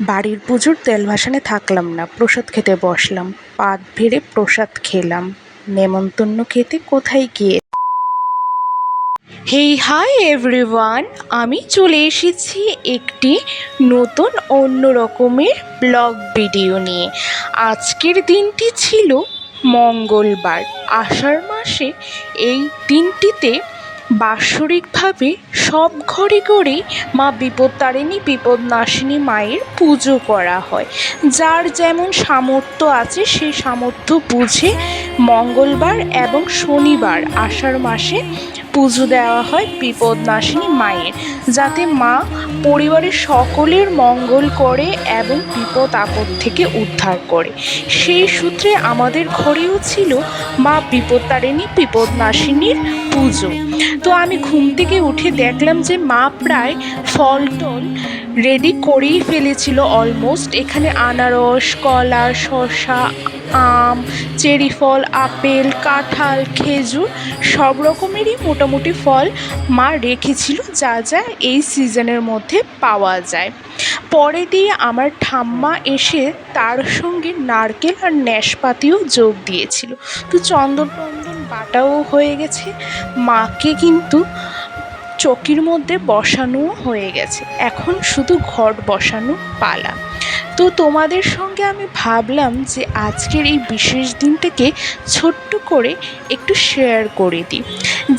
বাড়ির পুজোর তেল ভাসানে থাকলাম না, প্রসাদ খেতে বসলাম, পাত ভেড়ে প্রসাদ খেলাম। নেমন্তন্ন খেতে কোথায় গিয়ে? হেই হাই এভরিওয়ান আমি চলে এসেছি একটি নতুন অন্য রকমের ব্লগ ভিডিও নিয়ে। আজকের দিনটি ছিল মঙ্গলবার, আষাঢ় মাসে এই দিনটিতে বাৎসরিকভাবে সব ঘরে ঘরেই মা বিপদতারিণী বিপদনাশিনী মায়ের পুজো করা হয়। যার যেমন সামর্থ্য আছে সেই সামর্থ্য বুঝে মঙ্গলবার এবং শনিবার আষাঢ় মাসে পুজো দেওয়া হয় বিপদনাশিনী মায়ের, যাতে মা পরিবারের সকলের মঙ্গল করে এবং বিপদ আপদ থেকে উদ্ধার করে। সেই সূত্রে আমাদের ঘরেও ছিল মা বিপদতারিণী বিপদনাশিনীর পুজো। তো আমি ঘুম থেকে উঠে দেখলাম যে মা প্রায় ফল টল রেডি করেই ফেলেছিল অলমোস্ট এখানে আনারস, কলা, শসা, আম, চেরি ফল, আপেল, কাঁঠাল, খেজুর, সব রকমেরই মোটামুটি ফল মা রেখেছিল, যা যা এই সিজনের মধ্যে পাওয়া যায়। পরে দিয়ে আমার ঠাম্মা এসে তার সঙ্গে নারকেল আর ন্যাশপাতিও যোগ দিয়েছিল। তো চন্দন বাটাও হয়ে গেছে। মাকে কিন্তু চকির মধ্যে বসানো হয়ে গেছে। এখন শুধু ঘট বসানো পালা। তো তোমাদের সঙ্গে আমি ভাবলাম যে আজকের এই বিশেষ দিনটাকে ছোট্ট করে একটু শেয়ার করে দিই।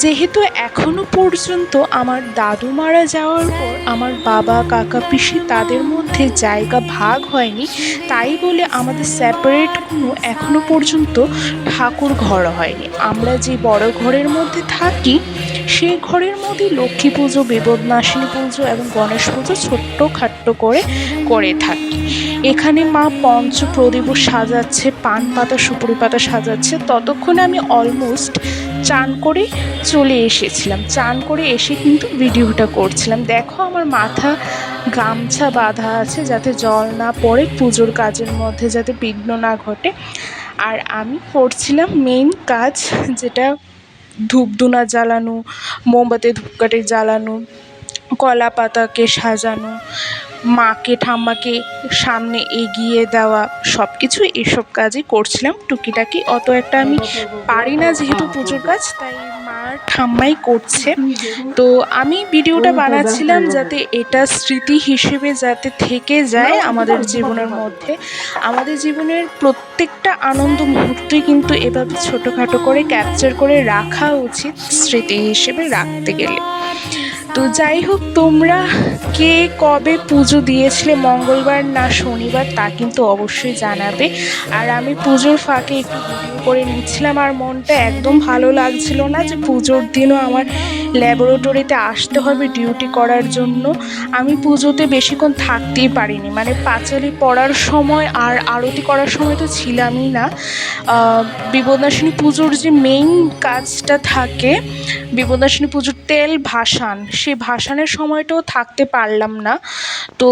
যেহেতু এখনও পর্যন্ত আমার দাদু মারা যাওয়ার পর আমার বাবা, কাকা, পিসি তাদের মধ্যে জায়গা ভাগ হয়নি, তাই বলে আমাদের সেপারেট কোনো এখনও পর্যন্ত ঠাকুর ঘর হয়নি। আমরা যে বড় ঘরের মধ্যে থাকি, সেই ঘরের মধ্যে লক্ষ্মী পুজো, বিপদনাশিনী পুজো এবং গণেশ পুজো ছোট্ট খাট্ট করে করে থাকি। এখানে মা পঞ্চ প্রদীপও সাজাচ্ছে, পান পাতা, সুপুরি পাতা সাজাচ্ছে। ততক্ষণে আমি অলমোস্ট চান করে চলে এসেছিলাম। চান করে এসে কিন্তু ভিডিওটা করছিলাম। দেখো আমার মাথা গামছা বাঁধা আছে যাতে জল না পড়ে, পুজোর কাজের মধ্যে যাতে বিঘ্ন না ঘটে। আর আমি করছিলাম মেইন কাজ যেটা ধূপধুনা জ্বালানো, মোমবাতি ধূপকাঠি জ্বালানো কলা পাতাকে সাজানো, মাকে, ঠাম্মাকে সামনে এগিয়ে দেওয়া সব কিছু এসব কাজই করছিলাম টুকিটাকি। অত একটা আমি পারি না যেহেতু পুজোর কাজ, তাই মার ঠাম্মাই করছে। তো আমি ভিডিওটা বানাচ্ছিলাম যাতে এটা স্মৃতি হিসেবে যাতে থেকে যায় আমাদের জীবনের মধ্যে। আমাদের জীবনের প্রত্যেকটা আনন্দ মুহূর্তই কিন্তু এভাবে ছোটোখাটো করে ক্যাপচার করে রাখা উচিত স্মৃতি হিসেবে রাখতে গেলে। তো যাই হোক তোমরা কে কবে পুজো দিয়েছিলে মঙ্গলবার না শনিবার তা কিন্তু অবশ্যই জানাবে। আর আমি পুজোর ফাঁকে একটু ভিডিও করে নিচ্ছিলাম আর মনটা একদম ভালো লাগছিল না যে পুজোর দিনও আমার ল্যাবরেটরিতে আসতে হবে ডিউটি করার জন্য। আমি পুজোতে বেশিক্ষণ থাকতেই পারিনি। মানে পাঁচালি পড়ার সময় আর আরতি করার সময় তো ছিলামই না। আহ, বিপদনাশিনী পুজোর যে মেইন কাজটা থাকে বিপদনাশিনী পুজোর তেল ভাসান সেই ভাসানের সময়টাও থাকতে পারলাম না। তো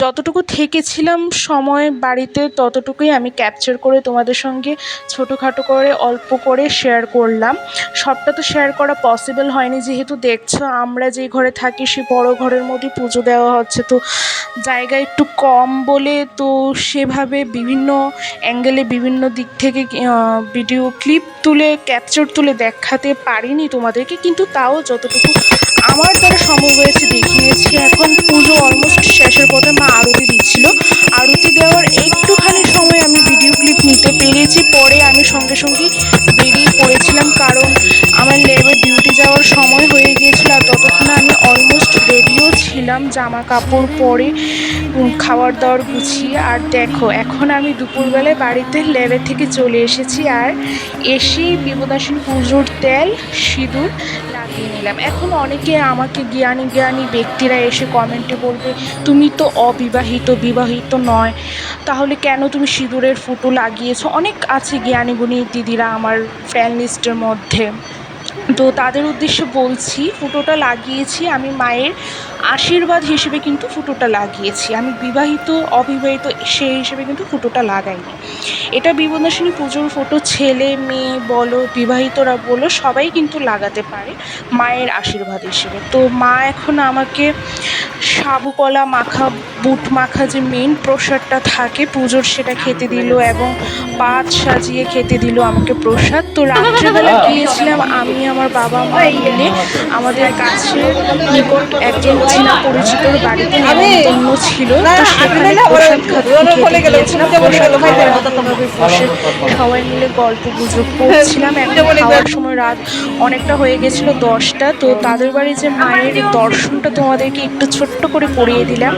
যতটুকু থেকেছিলাম সময় বাড়িতে, ততটুকুই আমি ক্যাপচার করে তোমাদের সঙ্গে ছোটোখাটো করে, অল্প করে শেয়ার করলাম। সবটা তো শেয়ার করা পসিবল হয়নি, যেহেতু দেখছ আমরা যে ঘরে থাকি, সে বড় ঘরের মধ্যে পুজো দেওয়া হচ্ছে। তো জায়গা একটু কম বলে তো সেভাবে বিভিন্ন অ্যাঙ্গেলে বিভিন্ন দিক থেকে ভিডিও ক্লিপ তুলে ক্যাপচার তুলে দেখাতে পারিনি তোমাদেরকে, কিন্তু তাও যতটুকু আমার দ্বারা সম্ভব হয়েছে দেখিয়েছি। এখন পুজো অলমোস্ট শেষের পথে মা আরতি দিচ্ছিল। আরতি দেওয়ার একটুখানি সময় আমি ভিডিও ক্লিপ নিতে পেরেছি। পরে আমি সঙ্গে সঙ্গে বেরিয়ে পড়েছিলাম কারণ আমার ল্যাবে ডিউটি যাওয়ার সময় হয়ে গিয়েছিল আর ততক্ষণে আমি অলমোস্ট রেডিও ছিলাম জামা কাপড় পরে খাবার দাবার গুছিয়ে। আর দেখো, এখন আমি দুপুরবেলায় বাড়িতে ল্যাবে থেকে চলে এসেছি। আর এসেই বিপদাসীন পুজোর তেল, সিঁদুর লাগিয়ে নিলাম। এখন অনেকে আমাকে জ্ঞানী জ্ঞানী ব্যক্তিরা এসে কমেন্টে বলবে, তুমি তো অবিবাহিত, বিবাহিত নয়। তাহলে কেন তুমি সিঁদুরের ফুটো লাগিয়েছো? অনেক আছে জ্ঞানী গুণী দিদিরা আমার ফ্যান লিস্টের মধ্যে। তো তাদের উদ্দেশ্যে বলছি, ফুটোটা লাগিয়েছি। আমি মায়ের আশীর্বাদ হিসেবে কিন্তু ফুটোটা লাগিয়েছি। আমি বিবাহিত, অবিবাহিত সে হিসেবে কিন্তু ফুটোটা লাগাইনি। এটা বিবর্ণাসিনী পুজোর ফটো, ছেলে, মেয়ে, বলো, বিবাহিতরা বলো, সবাই কিন্তু লাগাতে পারে মায়ের আশীর্বাদ হিসেবে। তো মা এখন আমাকে সাবু কলা মাখা বুট মাখা যে মেন প্রসাদটা থাকে পুজোর সেটা খেতে দিল এবং পাত সাজিয়ে খেতে দিল আমাকে প্রসাদ। তো রাত্রেবেলা গিয়েছিলাম আমি আমার বাবা মা মিলে আমাদের কাছের নিকট একজন চেনা পরিচিতর বাড়িতে নেমন্তন্ন ছিল। তো সেখানে প্রসাদ খেতে গিয়েছিলাম প্রসাদ বসে সবাই মিলে গল্প গুজব করছিলাম একটা খাওয়ার সময় রাত অনেকটা হয়ে গেছিল দশটা। তো তাদের বাড়ি যে মায়ের দর্শনটা তোমাদেরকে একটু ছোট্ট করে করিয়ে দিলাম।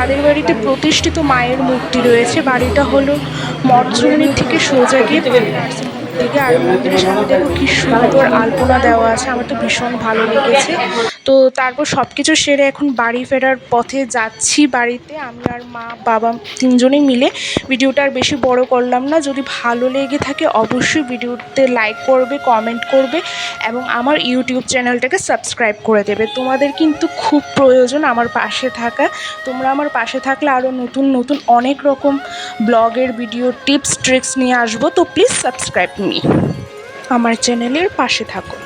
তাদের বাড়িতে প্রতিষ্ঠিত মায়ের মূর্তি রয়েছে। বাড়িটা হলো মঠচুরনির থেকে সোজা গিয়ে দিকে আর মন্দিরের সামনে দেখো কি সুন্দর আলপনা দেওয়া আছে, আমার তো ভীষণ ভালো লেগেছে। তো তারপর সব কিছু সেরে এখন বাড়ি ফেরার পথে যাচ্ছি বাড়িতে। আমি আর মা, বাবা তিনজনেই মিলে ভিডিওটা আর বেশি বড় করলাম না। যদি ভালো লেগে থাকে অবশ্যই ভিডিওতে লাইক করবে কমেন্ট করবে এবং আমার ইউটিউব চ্যানেলটাকে সাবস্ক্রাইব করে দেবে। তোমাদের কিন্তু খুব প্রয়োজন আমার পাশে থাকা। তোমরা আমার পাশে থাকলে আরও নতুন নতুন অনেক রকম ব্লগের ভিডিও টিপস ট্রিক্স নিয়ে আসব। তো প্লিজ সাবস্ক্রাইব মি আমার চ্যানেলের পাশে থাকো